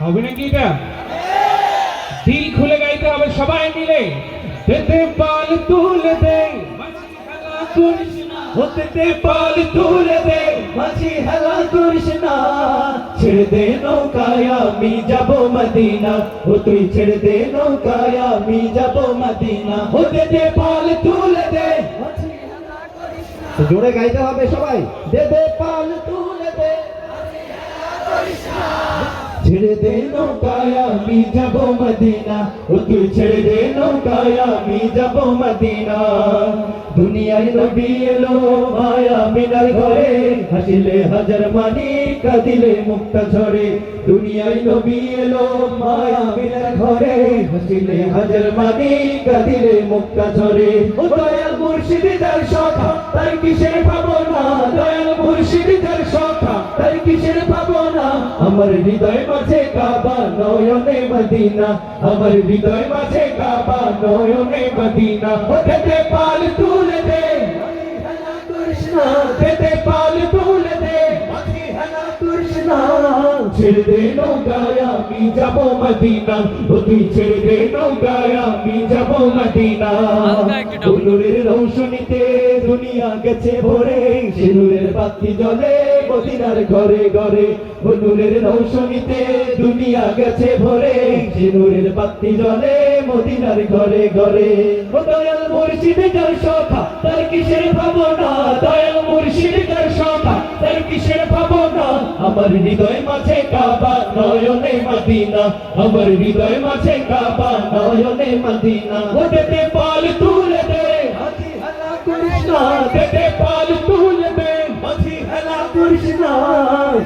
হবে নাকি এটা? দিল খুলে গাইতে হবে সবাই মিলে। তেতে পাল তুলে দে। হতে পাল তুলে দে। মাঝি হেলা করিস না। ছেড়ে দে নৌকায় আমি যাব মদিনা। ও তুই ছেড়ে দে নৌকায় আমি যাব মদিনা। হতে দে পাল তুলে দে। জোরে গাইতে হবে সবাই। দে দে পাল তুলে ছেড়ে দে নৌকায়, আমি যাব মদিনা। ও, তুই ছেড়ে দে নৌকায়, আমি যাব মদিনা। দুনিয়ায় নবী এলো, মায়া মিনার ঘরে। হাসিলে হাজার মানি, কাঁদিলে মুক্তা ঝরে। দুনিয়ায় নবী এলো, মায়া মিনার ঘরে। হাসিলে হাজার মানি, কাঁদিলে মুক্তা ঝরে। ও, দয়াল মুর্শিদ, যার সখা তাই কিসের ভাবনা? আমার হৃদয় মাঝে কাবা নয়নে মদিনা আমার হৃদয় মাঝে কাবা নয়নে মদিনা। ওঠে পাল তুলে দে। কৃষ্ণ তেতে পাল তুলে দে। মাঝি হেলা কৃষ্ণ ছেড়ে দে নৌকায় আমি যাব মদিনা। ও তুই ছেড়ে দে নৌকায় আমি যাব মদিনা। হুজুরের রৌশনীতে দুনিয়া গেছে ভরে সিঁদুরের বাতি জ্বলে। মদিনার ঘরে ঘরে হুজুরের রৌশনীতে দুনিয়া গেছে ভরে। সিঁদুরের বাতি জ্বলে মদিনার ঘরে ঘরে। দয়াল মুর্শিদ যার সখা তার কিসের ভাবনা? দয়াল মুর্শিদ যার সখা তার কিসের ভাবনা? আমার হৃদয় মাঝে কাবা, নয়নে মদিনা। আমার হৃদয় মাঝে কাবা, নয়নে মদিনা। ওটাতে পাল তুলে